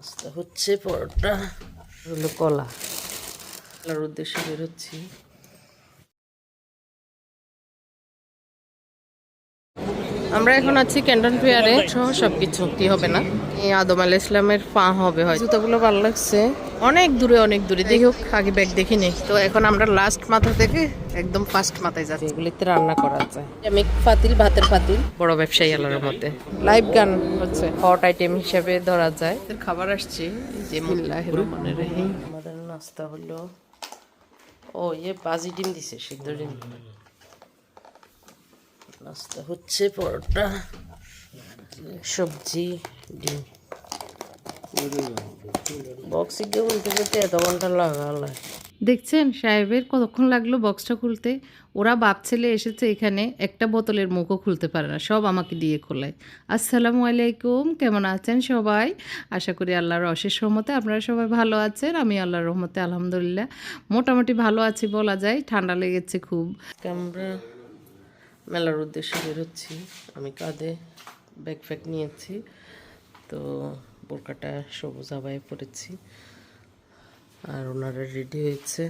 আস্তে হচ্ছে পরোটা হলো কলা। কলার উদ্দেশ্যে বেরোচ্ছি আমরা এখন আছি ক্যান্টন ফেয়ারে সহ সবকিছু কি হবে না? এই আদম আল ইসলামের পা হবে হয় জুতাগুলো ভালো লাগছে। অনেক দূরে অনেক দূরে। দেখি হোক আগে ব্যাগ দেখি নেই তো এখন আমরা লাস্ট মাথা থেকে একদম ফার্স্ট মাথায় যাচ্ছি। এগুলিতে রান্না করা যায় আমি পাতিল ভাতের পাতিল বড় ব্যবসায়ী আলার মধ্যে লাইভ গান হচ্ছে। হট আইটেম হিসেবে ধরা যায়। খাবার আসছে যে রহমানির রহিম আমাদের নাস্তা হলো ও ইয়ে বাজি ডিম দিছে সিদ্ধ ডিম। নাস্তা হচ্ছে পরোটা সবজি ডিম। বক্সে গিয়ে বলতে এত ঘণ্টা লাগালো দেখছেন সাহেবের কতক্ষণ লাগল বক্সটা খুলতে? ওরা বাপ ছেলে এসেছে এখানে একটা বোতলের মুখও খুলতে পারে না সব আমাকে দিয়ে খোলায়। আসসালামু আলাইকুম কেমন আছেন সবাই? আশা করি আল্লাহর অশেষ রহমতে আপনারা সবাই ভালো আছেন আমি আল্লাহর রহমতে আলহামদুলিল্লাহ। মোটামুটি ভালো আছি বলা যায় ঠান্ডা লেগেছে খুব। আমরা মেলার উদ্দেশ্যে বেরোচ্ছি আমি কাঁধে ব্যাগ ফ্যাগ নিয়েছি, তো বোরকাটা সবুজ হাবায় পরেছি, আর ওনারা রেডি হয়েছে।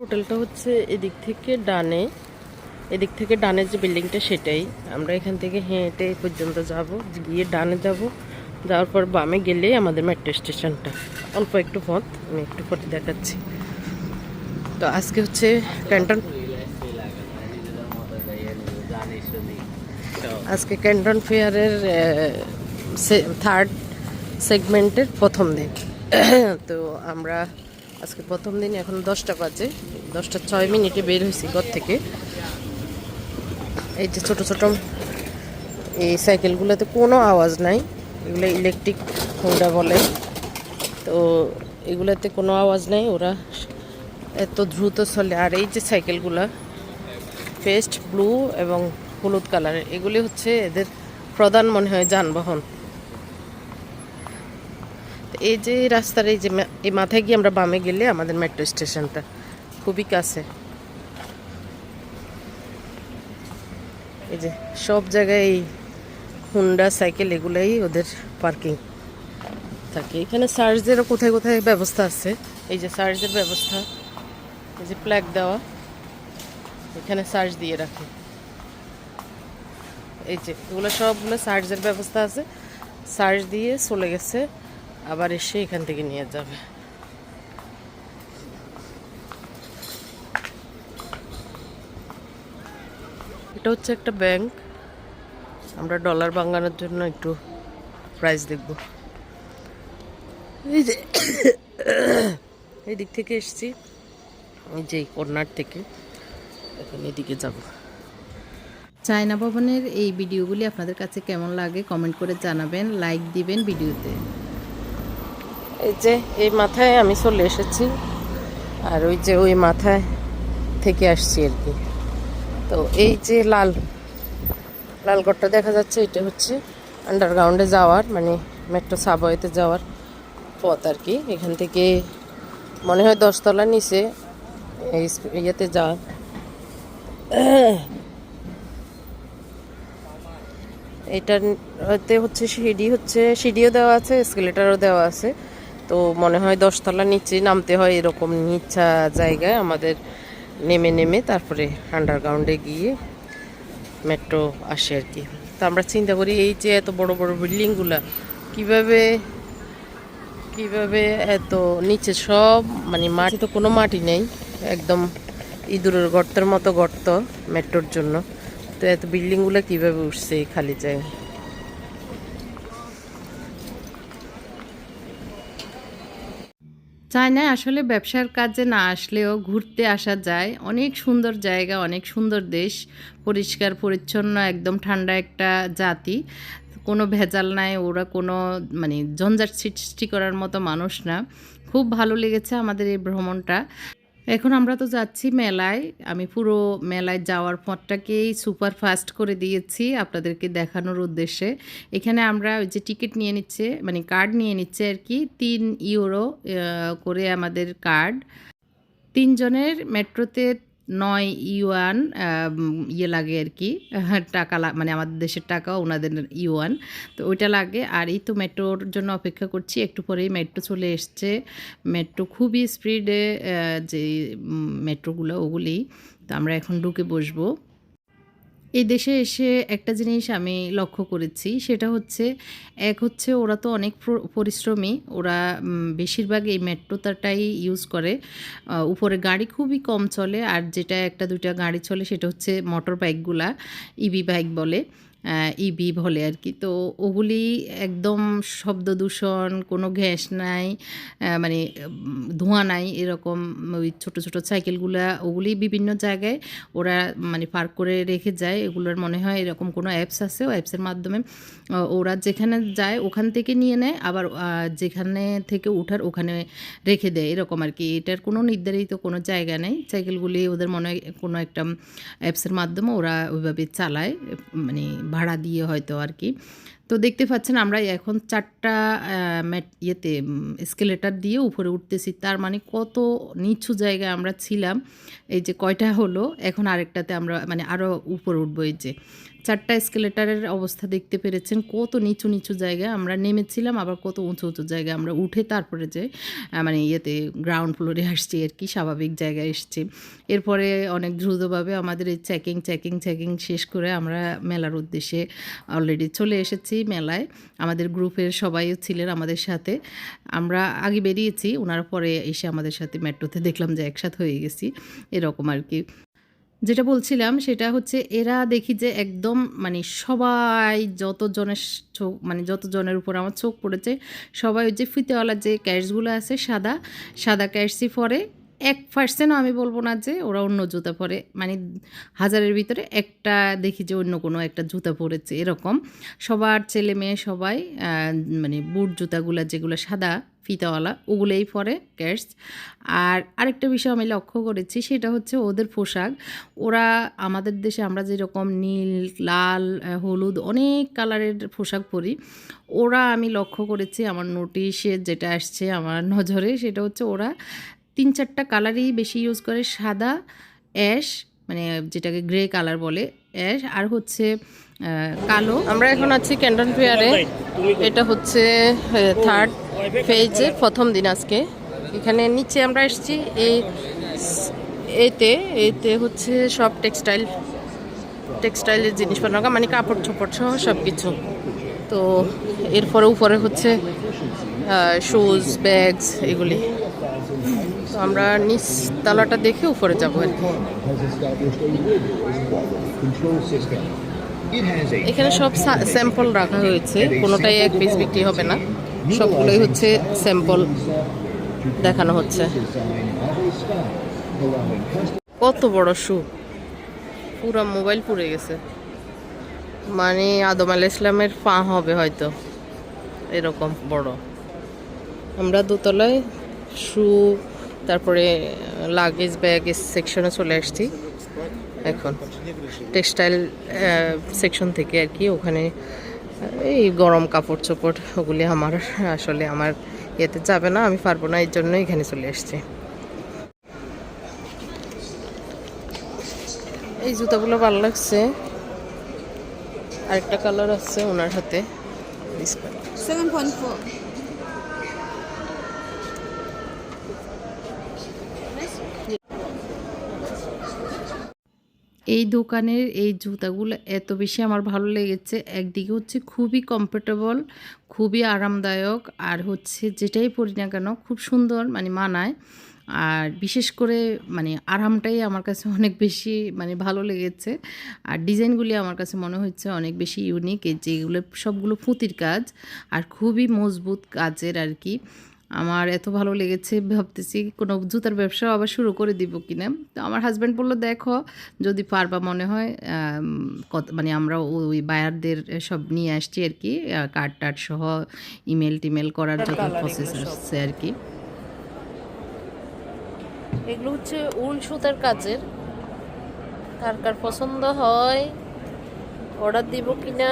হোটেলটা হচ্ছে এদিক থেকে ডানে। এদিক থেকে ডানে যে বিল্ডিংটা সেটাই। আমরা এখান থেকে হেঁটে এই পর্যন্ত যাব, গিয়ে ডানে যাব। যাওয়ার পর বামে গেলেই আমাদের মেট্রো স্টেশনটা অল্প একটু পথ, আমি একটু পথে দেখাচ্ছি। তো আজকে হচ্ছে ক্যান্টন আজকে ক্যান্টন ফেয়ারের থার্ড সেগমেন্টের প্রথম দিন। তো আমরা আজকে প্রথম দিন এখন দশটা বাজে। দশটা ছয় মিনিটে বের হয়েছি ঘর থেকে। এই যে ছোট ছোট, এই সাইকেলগুলোতে কোনো আওয়াজ নাই। এগুলো ইলেকট্রিক হোন্ডা বলে। তো এগুলোতে কোনো আওয়াজ নাই, ওরা এত দ্রুত চলে। আর এই যে সাইকেলগুলা, পেস্ট, ব্লু এবং হলুদ কালারের, এগুলি হচ্ছে এদের প্রধান মনে হয় যানবাহন। এই যে রাস্তার এই যে এই মাথায় গিয়ে আমরা বামে গেলে আমাদের মেট্রো স্টেশনটা খুবই কাছে। এই যে সব জায়গায় এই হুন্ডা সাইকেল এগুলাই ওদের পার্কিং থাকে। এখানে চার্জেরও কোথায় কোথায় ব্যবস্থা আছে। এই যে চার্জের ব্যবস্থা, এই যে প্ল্যাগ দেওয়া, এখানে চার্জ দিয়ে রাখে। এই যে এগুলো সবগুলো চার্জের ব্যবস্থা আছে। চার্জ দিয়ে চলে গেছে, আবার এসে এখান থেকে নিয়ে যাবে। এটা হচ্ছে একটা ব্যাংক আমরা ডলার বাঙানোর জন্য একটু প্রাইস দেখব। এই যে এই দিক থেকে এসেছি। এই যে কর্নার থেকে। এখন এদিকে যাব। চায়না ভবনের এই ভিডিওগুলি আপনাদের কাছে কেমন লাগে কমেন্ট করে জানাবেন লাইক দিবেন ভিডিওতে। এই যে এই মাথায় আমি চলে এসেছি। আর ওই যে ওই মাথায় থেকে আসছি আর কি। তো এই যে লাল লাল ঘরটা দেখা যাচ্ছে, এটা হচ্ছে আন্ডারগ্রাউন্ডে যাওয়ার মানে মেট্রো সাবওয়েতে যাওয়ার পথ আর কি। এখান থেকে মনে হয় দশতলা নিচে ইয়েতে যাওয়া এটাতে হচ্ছে সিঁড়ি হচ্ছে, সিঁড়িও দেওয়া আছে স্কেলেটারও দেওয়া আছে। তো মনে হয় দশতলা নিচে নামতে হয় এরকম নিচা জায়গায় আমাদের নেমে নেমে তারপরে আন্ডারগ্রাউন্ডে গিয়ে মেট্রো আসে আর কি। তো আমরা চিন্তা করি, এই যে এত বড় বড় বিল্ডিংগুলা কীভাবে কীভাবে এত নিচে সব মানে মাটি তো কোনো মাটি নেই, একদম ইঁদুরের গর্তের মতো গর্ত মেট্রোর জন্য। তো এত বিল্ডিংগুলো কীভাবে উঠছে খালি জায়গায়? চায়নায় আসলে ব্যবসার কাজে না আসলেও ঘুরতে আসা যায়। অনেক সুন্দর জায়গা, অনেক সুন্দর দেশ, পরিষ্কার, পরিচ্ছন্ন, একদম ঠান্ডা একটা জাতি। কোনো ভেজাল নাই, ওরা কোনো মানে ঝঞ্ঝাট সৃষ্টি করার মতো মানুষ না। খুব ভালো লেগেছে আমাদের এই ভ্রমণটা। এখন আমরা তো যাচ্ছি মেলায়। আমি পুরো মেলায় যাওয়ার পথটাকেই সুপার ফাস্ট করে দিয়েছি আপনাদেরকে দেখানোর উদ্দেশ্যে। এখানে আমরা ওই যে টিকিট নিয়ে নিচ্ছে মানে কার্ড নিয়ে নিচ্ছে আর কি, তিন ইউরো করে আমাদের কার্ড। তিনজনের মেট্রোতে নয় ইউয়ান ইয়ে লাগে আর কি, টাকা মানে আমাদের দেশের টাকা, ওনাদের ইউয়ান। তো ওইটা লাগে। আর এই তো মেট্রোর জন্য অপেক্ষা করছি। একটু পরেই মেট্রো চলে এসছে। মেট্রো খুবই স্পিডে যে মেট্রোগুলো, ওগুলি। তো আমরা এখন ঢুকে বসবো। এই দেশে এসে একটা জিনিস আমি লক্ষ্য করেছি, সেটা হচ্ছে, এক হচ্ছে ওরা তো অনেক পরিশ্রমী, ওরা বেশিরভাগ এই মেট্রোটাটাই ইউজ করে। উপরে গাড়ি খুবই কম চলে, আর যেটা একটা দুইটা গাড়ি চলে সেটা হচ্ছে মোটর বাইকগুলা ইবি বাইক বলে। ইবি বলে আর কি। তো ওগুলি একদম শব্দ দূষণ, কোনো গ্যাস নাই মানে ধোঁয়া নাই এরকম ওই ছোটো ছোটো সাইকেলগুলা, ওগুলি বিভিন্ন জায়গায় ওরা মানে পার্ক করে রেখে যায়। এগুলোর মনে হয় এরকম কোনো অ্যাপস আছে, ও অ্যাপসের মাধ্যমে ওরা যেখানে যায় ওখান থেকে নিয়ে নেয়, আবার যেখানে থেকে উঠার ওখানে রেখে দেয়, এরকম আর কি। এটার কোনো নির্ধারিত কোনো জায়গা নেই। সাইকেলগুলি ওদের মনে হয় কোনো একটা অ্যাপসের মাধ্যমে ওরা ওইভাবে চালায় মানে ভাড়া দিয়ে হয়তো আর কি। তো দেখতে পাচ্ছেন আমরা এখন চারটা ম্যাট, ইয়েতে স্কেলেটার দিয়ে উপরে উঠতেছি। তার মানে কত নিচু জায়গায় আমরা ছিলাম। এই যে কয়টা হলো, এখন আরেকটাতে আমরা মানে আরও উপরে উঠবো এই যে। চারটা স্কেলেটারের অবস্থা দেখতে পেরেছেন। কত নিচু নিচু জায়গায় আমরা নেমেছিলাম, আবার কত উঁচু উঁচু জায়গায় আমরা উঠে তারপরে যে মানে ইয়েতে গ্রাউন্ড ফ্লোরে আসছি আর কি, স্বাভাবিক জায়গায় এসছি। এরপরে অনেক দ্রুতভাবে আমাদের এই চেকিং চেকিং চেকিং শেষ করে আমরা মেলার উদ্দেশ্যে অলরেডি চলে এসেছি মেলায়। আমাদের গ্রুপের সবাইও ছিলেন আমাদের সাথে। আমরা আগে বেরিয়েছি ওনার পরে এসে আমাদের সাথে মেট্রোতে দেখলাম যে একসাথে হয়ে গেছি। এরকম আর কি। যেটা বলছিলাম সেটা হচ্ছে এরা দেখি যে একদম মানে সবাই যত জনের চোখ মানে যত জনের উপর আমার চোখ পড়েছে, সবাই ওই যে ফিতেওয়ালা যে ক্যাশগুলো আছে সাদা সাদা ক্যাশই পরে। এক পার্সেন্টও আমি বলব না যে ওরা অন্য জুতা পরে মানে হাজারের ভিতরে একটা দেখি যে অন্য কোনো একটা জুতা পরেছে এরকম। সবার ছেলে মেয়ে সবাই মানে বুট জুতাগুলো যেগুলো সাদা ফিতাওয়ালা ওগুলোই পরে ক্যাশ আর আরেকটা বিষয় আমি লক্ষ্য করেছি সেটা হচ্ছে ওদের পোশাক। ওরা আমাদের দেশে আমরা যেরকম নীল লাল হলুদ অনেক কালারের পোশাক পরি। ওরা আমি লক্ষ্য করেছি আমার নোটিশে যেটা আসছে আমার নজরে সেটা হচ্ছে ওরা তিন চারটা কালারই বেশি ইউজ করে সাদা অ্যাশ মানে যেটাকে গ্রে কালার বলে অ্যাশ আর হচ্ছে কালো। আমরা এখন আছি ক্যান্টন ফেয়ারে এটা হচ্ছে থার্ড ফেজের প্রথম দিন আজকে। এখানে নিচে আমরা এসেছি, এই এতে এতে হচ্ছে সব টেক্সটাইল, টেক্সটাইলের জিনিসপত্র মানে কাপড় চোপড় সহ সব কিছু তো এরপরে উপরে হচ্ছে শুজ ব্যাগস এগুলি। তো আমরা নিচ তালাটা দেখে উপরে যাব আর কি। এখানে সব স্যাম্পল রাখা হয়েছে, কোনোটাই এক পিস বিক্রি হবে না। সবগুলোই হচ্ছে স্যাম্পল দেখানো হচ্ছে। কত বড় শু? পুরো মোবাইল পুড়ে গেছে। মানে আদম আল ইসলামের পা হবে হয়তো। এরকম বড়। আমরা দোতলায় শু, তারপরে লাগেজ ব্যাগ সেকশনে চলে আসছি। এখন। টেক্সটাইল সেকশন থেকে আর কি ওখানে এই গরম কাপড় চোপড় ওগুলি আমার, আসলে আমার ইয়েতে যাবে না, আমি পারব না, এই জন্য এখানে চলে এসছি এই জুতাগুলো ভালো লাগছে। আরেকটা কালার আছে ওনার হাতে। এই দোকানের এই জুতাগুলো এত বেশি আমার ভালো লেগেছে। একদিকে হচ্ছে খুবই কমফোর্টেবল খুবই আরামদায়ক, আর হচ্ছে যেটাই পরি না কেন খুব সুন্দর মানে মানায়। আর বিশেষ করে মানে আরামটাই আমার কাছে অনেক বেশি মানে ভালো লেগেছে। আর ডিজাইনগুলি আমার কাছে মনে হচ্ছে অনেক বেশি ইউনিক যেগুলো সবগুলো পুঁতির কাজ, আর খুবই মজবুত কাজের আর কি। আমার এত ভালো লেগেছে ভাবতেছি কোনো জুতার ব্যবসাও আবার শুরু করে দিব কিনা। তো আমার হাজব্যান্ড বলল দেখো যদি পারবা মনে হয় কত মানে আমরা ওই বায়ারদের সব নিয়ে আসছি আর কি কার্ড টার্ড সহ ইমেল টিমেল করার যত প্রসেস আছে আর কি। এগুলো হচ্ছে উল সুতার কাজের কার কার পছন্দ হয় অর্ডার দিব কিনা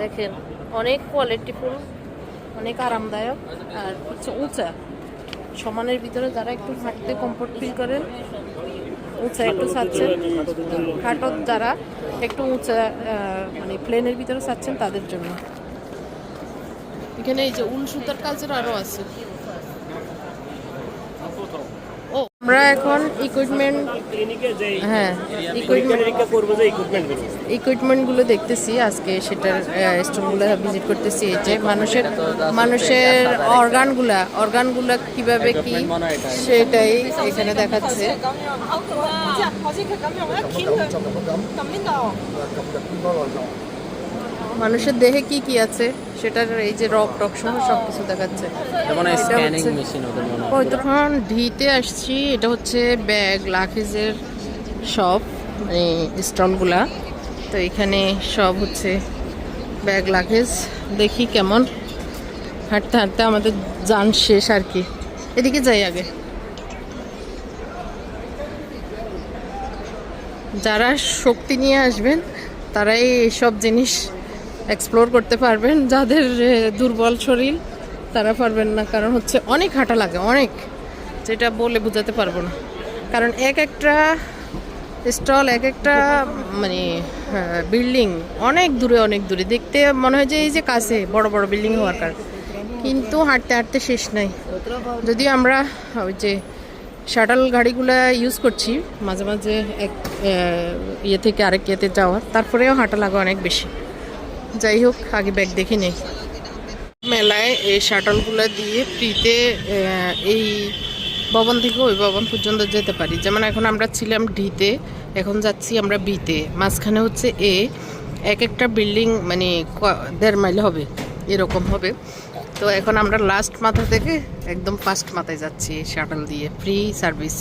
দেখেন অনেক কোয়ালিটিফুল অনেক আরামদায়ক আর হচ্ছে উঁচা। সমানের ভিতরে যারা একটু হাঁটতে কমফোর্ট ফিল করেন, উঁচা একটু চাচ্ছেন হাঁটত যারা একটু উঁচা মানে প্লেনের ভিতরে চাচ্ছেন তাদের জন্য। এখানে এই যে উল সুতার কালচার আরও আছে ও আমরা এখন ইকুইপমেন্ট হ্যাঁ ইকুইপমেন্টগুলো দেখতেছি। আজকে সেটার স্টোরগুলো ভিজিট করতেছি। এই যে মানুষের মানুষের অর্গানগুলা অর্গানগুলা কীভাবে কি সেটাই এখানে দেখাচ্ছে। মানুষের দেহে কি কি আছে সেটার এই যে রক টক সহ সব কিছু দেখাচ্ছে কতক্ষণ ঢিতে আসছি এটা হচ্ছে ব্যাগ লাখেজের সব মানে স্টলগুলা তো এখানে সব হচ্ছে ব্যাগ লাগেজ দেখি কেমন। হাঁটতে হাঁটতে আমাদের যান শেষ আর কি। এদিকে যাই আগে। যারা শক্তি নিয়ে আসবেন তারাই এইসব জিনিস এক্সপ্লোর করতে পারবেন। যাদের দুর্বল শরীর, তারা পারবেন না, কারণ হচ্ছে অনেক হাঁটা লাগে, অনেক। যেটা বলে বোঝাতে পারব না। কারণ এক একটা স্টল, এক একটা মানে বিল্ডিং অনেক দূরে অনেক দূরে। দেখতে মনে হয় যে এই যে কাছে, বড় বড় বিল্ডিং হওয়ার কারণে। কিন্তু হাঁটতে হাঁটতে শেষ নাই। যদি আমরা ওই যে শাটল গাড়িগুলো ইউজ করছি, মাঝে মাঝে এক ইয়ে থেকে আরেক ইয়েতে যাওয়ার। তারপরেও হাঁটা লাগে অনেক বেশি। যাই হোক, আগে ব্যাগ দেখে নেই। মেলায় এই শাটলগুলো দিয়ে ফ্রিতে এই ভবন থেকে ওই ভবন পর্যন্ত যেতে পারি। যেমন এখন আমরা ছিলাম ডিতে, এখন যাচ্ছি আমরা বিতে। মাঝখানে হচ্ছে এ, এক একটা বিল্ডিং মানে দেড় মাইল হবে, এরকম হবে। তো এখন আমরা লাস্ট মাথা থেকে একদম ফার্স্ট মাথায় যাচ্ছি শাটল দিয়ে ফ্রি সার্ভিস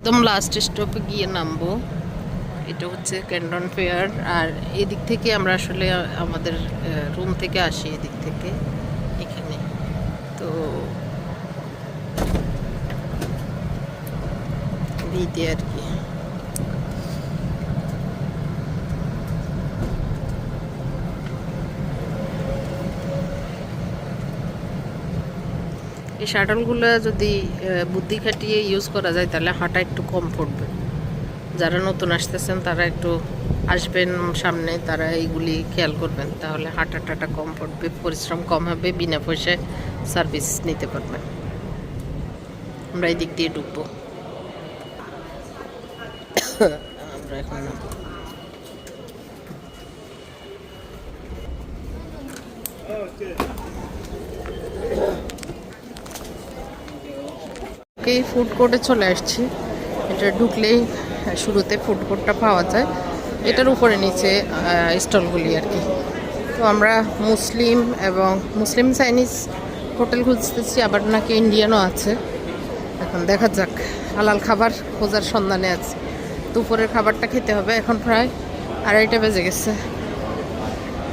একদম লাস্ট স্টপে গিয়ে নামবো। এটা হচ্ছে ক্যান্টন ফেয়ার। আর এদিক থেকে আমরা আসলে আমাদের রুম থেকে আসি এদিক থেকে, এখানে। তো দিতে আর কি। এই শাটলগুলো যদি বুদ্ধি খাটিয়ে ইউজ করা যায়, তাহলে হাঁটা একটু কম পড়বে। যারা নতুন আসতেছেন, তারা একটু আসবেন সামনে, তারা এইগুলি খেয়াল করবেন। তাহলে হাঁটা টাটা কম পড়বে, পরিশ্রম কম হবে, বিনা পয়সায় সার্ভিস নিতে পারবেন। আমরা এই দিক দিয়ে ঢুকবো। আমরা এখন ফুড কোর্টে চলে আসছি। এটা ঢুকলেই শুরুতে ফুড কোর্টটা পাওয়া যায়। এটার উপরে নিচে স্টলগুলি আর কি। তো আমরা মুসলিম এবং মুসলিম চাইনিজ হোটেল খুঁজতেছি, আবার নাকি ইন্ডিয়ানও আছে। এখন দেখা যাক, হালাল খাবার খোঁজার সন্ধানে আছে। দুপুরের খাবারটা খেতে হবে, এখন প্রায় আড়াইটা বেজে গেছে।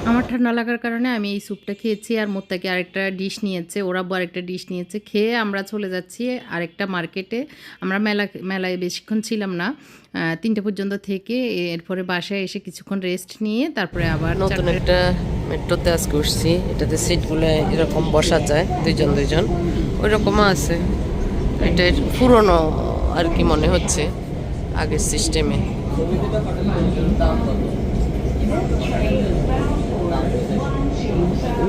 আমার ঠান্ডা লাগার কারণে আমি এই স্যুপটা খেয়েছি আর মোত্তাকে আরেকটা ডিশ নিয়েছে ওরা আরেকটা ডিশ নিয়েছে। খেয়ে আমরা চলে যাচ্ছি আরেকটা মার্কেটে আমরা মেলা মেলায় বেশিক্ষণ ছিলাম না। তিনটে পর্যন্ত থেকে এরপরে বাসায় এসে কিছুক্ষণ রেস্ট নিয়ে তারপরে আবার নতুন একটা মেট্রোতে আজকে উঠছি। এটাতে সিটগুলো এরকম বসা যায় দুইজন দুইজন। ওই রকমও আছে। এটা পুরনো আর কি মনে হচ্ছে আগের সিস্টেমে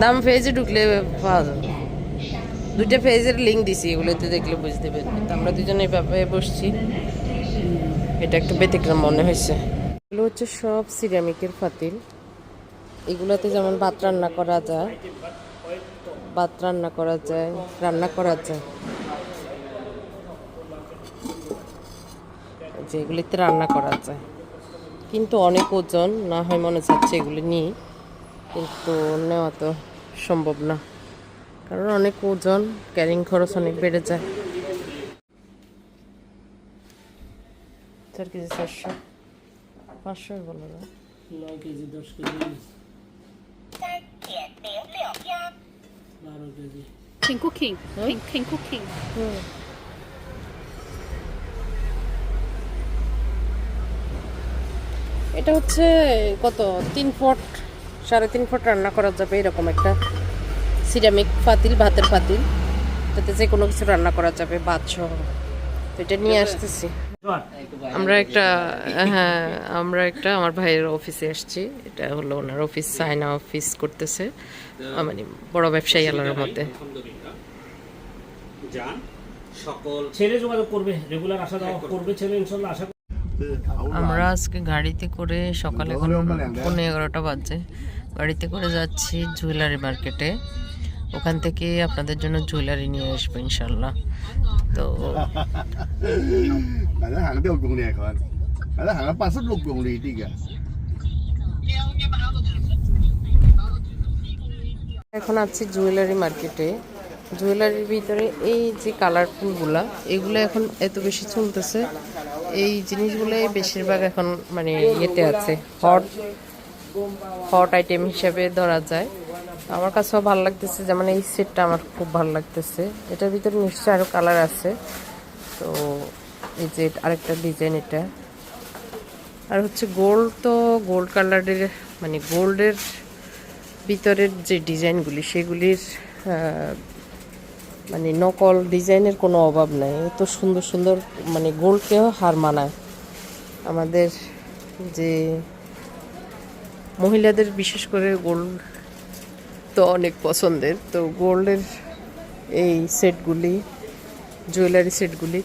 দাম পেজে ঢুকলে পাওয়া যাবে। দুইটা পেজের লিঙ্ক দিছি, এগুলোতে দেখলে বুঝতে পারবে আমরা দুজনে ব্যাপারে বসছি। এটা একটা ব্যতিক্রম মনে হয়েছে। এগুলো হচ্ছে সব সিরামিকের ফাতিল। এগুলোতে যেমন ভাত রান্না করা যায়, ভাত রান্না করা যায়, রান্না করা যায়। যে এগুলিতে রান্না করা যায়। কিন্তু অনেক ওজন, না হয় মনে চাচ্ছে এগুলি নিই। কিন্তু নেওয়া তো সম্ভব না। কারণ অনেক ওজন ক্যারিং খরচ অনেক বেড়ে যায়। চার কেজি চারশো। পাঁচশো বলো না। নয় কেজি দশ কেজি। বারো kg. King cooking. King, king cooking. এটা হচ্ছে কত? তিন ফুট। সাড়ে তিন ফুট রান্না করা যাবে এরকম একটা সিরামিক পাতিল ভাতের পাতিল। তো এটাতে যে কোনো কিছু রান্না করা যাবে ভাত সহ। তো এটা নিয়ে আসতেছি। আমরা একটা হ্যাঁ আমরা একটা আমার ভাইয়ের অফিসে আসছি। এটা হলো ওনার অফিস সাইনা অফিস করতেছে। মানে বড় ব্যবসায়ী আলার মধ্যে সকল ছেলে যোগাযোগ করবে রেগুলার আসা যাওয়া করবে ছেলে ইনশাল্লাহ আশা আমরা আজকে গাড়িতে করে সকালে পনেরো এগারোটা বাজে। গাড়িতে করে যাচ্ছি জুয়েলারি মার্কেটে। ওখান থেকে আপনাদের জন্য জুয়েলারি নিয়ে আসব ইনশাল্লাহ। তো এখন। আছি জুয়েলারি মার্কেটে। জুয়েলারির ভিতরে এই যে কালারফুলগুলা এগুলো এখন এত বেশি চলতেছে। এই জিনিসগুলো বেশিরভাগ এখন মানে ইয়েতে আছে হট হট আইটেম হিসেবে ধরা যায়। আমার কাছেও ভালো লাগতেছে, যেমন এই সেটটা আমার খুব ভালো লাগতেছে। এটার ভিতরে নিশ্চয়ই আরও কালার আছে। তো এই যে আরেকটা ডিজাইন এটা। আর হচ্ছে গোল্ড তো গোল্ড কালারের মানে গোল্ডের ভিতরের যে ডিজাইনগুলি সেগুলির মানে নকল ডিজাইনের কোনো অভাব নাই। এত সুন্দর সুন্দর মানে গোল্ডকেও হার মানায়। আমাদের যে মহিলাদের বিশেষ করে গোল্ড তো অনেক পছন্দের। তো গোল্ডের এই সেটগুলি জুয়েলারি সেটগুলি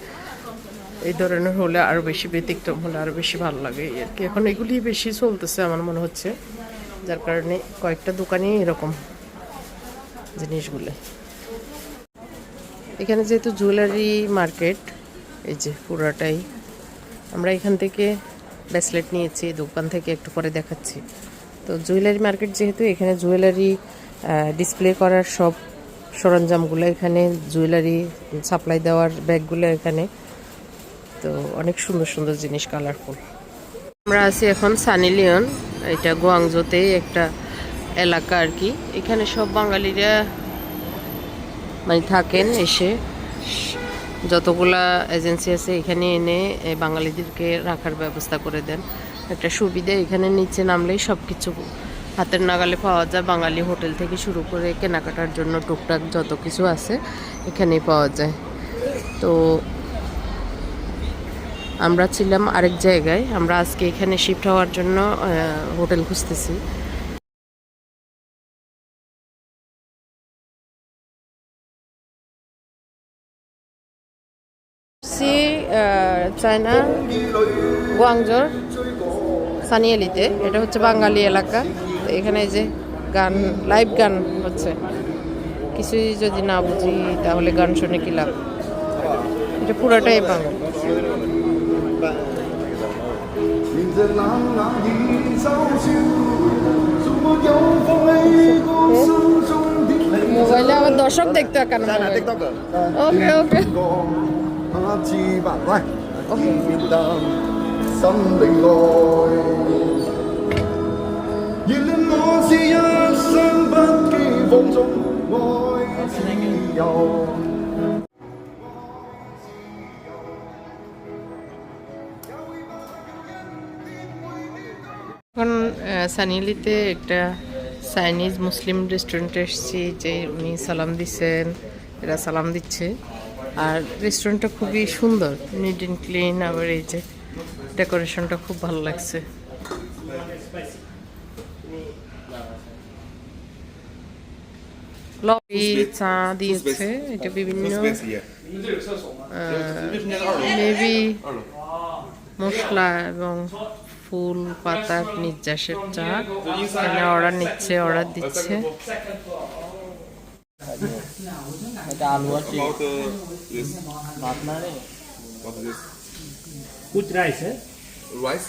এই ধরনের হলে আরও বেশি ব্যতিক্রম, হলে আরও বেশি ভালো লাগে আর কি। এখন এগুলি বেশি চলতেছে আমার মনে হচ্ছে, যার কারণে কয়েকটা দোকানেই এরকম জিনিসগুলো। এখানে যেহেতু জুয়েলারি মার্কেট এই যে পুরাটাই, আমরা এখান থেকে ব্রেসলেট নিয়েছি, দোকান থেকে একটু পরে দেখাচ্ছি। তো জুয়েলারি মার্কেট যেহেতু এখানে জুয়েলারি ডিসপ্লে করার সব সরঞ্জামগুলো এখানে, জুয়েলারি সাপ্লাই দেওয়ার ব্যাগগুলো এখানে। তো অনেক সুন্দর সুন্দর জিনিস কালারফুল আমরা আছি এখন সানি লিওন, এটা গোয়াংজোতে একটা এলাকা আর কি। এখানে সব বাঙালিরা মানে থাকেন এসে। যতগুলা এজেন্সি আছে এখানে এনে বাঙালিদেরকে রাখার ব্যবস্থা করে দেন। একটা সুবিধা, এখানে নিচে নামলেই সব কিছু হাতের নাগালে পাওয়া যায়। বাঙালি হোটেল থেকে শুরু করে কেনাকাটার জন্য টুকটাক যত কিছু আছে এখানেই পাওয়া যায়। তো আমরা ছিলাম আরেক জায়গায়। আমরা আজকে এখানে শিফট হওয়ার জন্য হোটেল খুঁজতেছি। চায়না গুয়াংজোর সানিয়ালিতে এটা হচ্ছে বাঙালি এলাকা। তো এখানে যে গান লাইভ গান হচ্ছে। কিছুই যদি না বুঝি তাহলে গান শুনে কি লাভ? এটা পুরাটাই বাঙালি মোবাইলে দর্শক দেখতে কেন ওকে ওকে। 心灵爱。原谅我是一生不羁放纵爱自由。 এখন সানিলিতে একটা চাইনিজ মুসলিম রেস্টুরেন্টে এসেছি যে উনি সালাম দিচ্ছেন এরা সালাম দিচ্ছে আর রেস্টুরেন্টটা খুবই সুন্দর নিট অ্যান্ড ক্লিন আবার এই যে ডেকোরেশনটা খুব ভালো লাগছে। লবি চা দিয়েছে এটা বিভিন্ন মেবি মশলা এবং ফুল পাতার নির্যাসের চা। এখানে অর্ডার নিচ্ছে অর্ডার দিচ্ছে। About uh, this, what is this? কুচ রাইস হ্যাঁ Rice?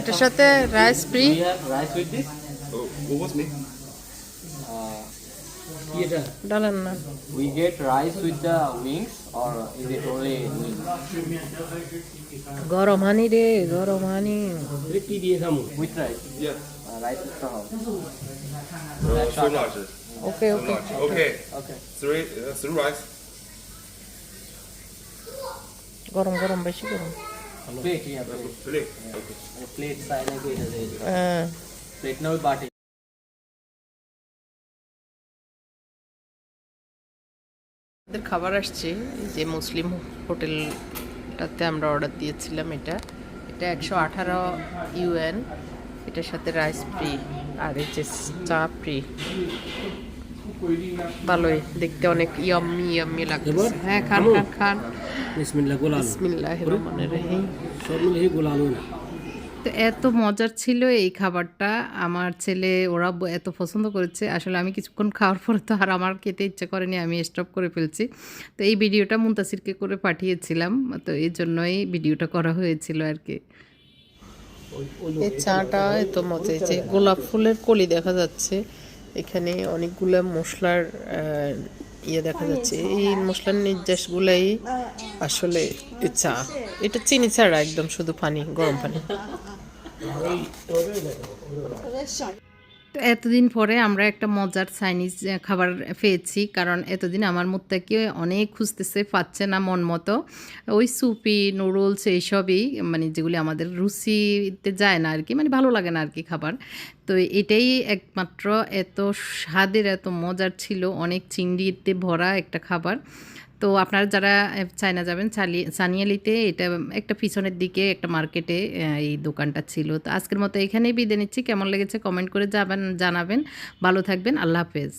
এটার সাথে rice free Oh, what was me? কি এটা ডালেন না We get rice with the wings or is it only wings? গরম হানি রে গরম হানি এটা কি দিয়ে খামু With rice? Yeah. Uh, rice with the how? Uh, so much. Okay So okay much. Okay. Okay. Three, uh, three rice. গরম গরম বেশি গরম আমাদের খাবার আসছে যে মুসলিম হোটেলটাতে আমরা অর্ডার দিয়েছিলাম এটা। এটা একশো আঠারো ইউএন এটার সাথে রাইস ফ্রি আর এই যে চা ফ্রি ভালোই দেখতে অনেক ইয়াম্মি ইয়াম্মি লাগছে। হ্যাঁ খান খান খান। বিসমিল্লাহ গোলালু। বিসমিল্লাহির রহমানির রহিম। সব মিলে গোলালু না? তো এত মজার ছিল এই খাবারটা। আমার ছেলে ওরা এত পছন্দ করেছে। আসলে আমি কিছুক্ষণ খাওয়ার পরে তো আর আমার খেতে ইচ্ছে করেনি আমি স্টপ করে ফেলছি। তো এই ভিডিওটা মুন্তাসিরকে করে পাঠিয়েছিলাম। তো এই জন্যই ভিডিওটা করা হয়েছিল আর কি। এই চাটা এত মজা গোলাপ ফুলের কলি দেখা যাচ্ছে। এখানে অনেকগুলো মশলার আহ, ইয়ে দেখা যাচ্ছে। এই মশলার নির্যাসগুলাই আসলে চা। এটা চিনি ছাড়া একদম শুধু পানি গরম পানি। তো এতদিন পরে আমরা একটা মজার চাইনিজ খাবার পেয়েছি। কারণ এতদিন আমার মুত্তাকে অনেক খুঁজতেছে, পাচ্ছে না মন মতো। ওই সুপি, নুডলস এইসবই মানে যেগুলি আমাদের রুচিতে যায় না আর কি মানে ভালো লাগে না আর কি খাবার। তো এটাই একমাত্র এত স্বাদের, এত মজার ছিল। অনেক চিংড়িতে ভরা একটা খাবার। তো আপনারা যারা চায়না যাবেন সানিয়ালিতে এটা একটা পিছনের দিকে একটা মার্কেটে এই দোকানটা ছিল। তো আজকের মতো এখানেই বিদে নিচ্ছি। কেমন লেগেছে কমেন্ট করে যাবেন জানাবেন। ভালো থাকবেন। আল্লাহ হাফেজ।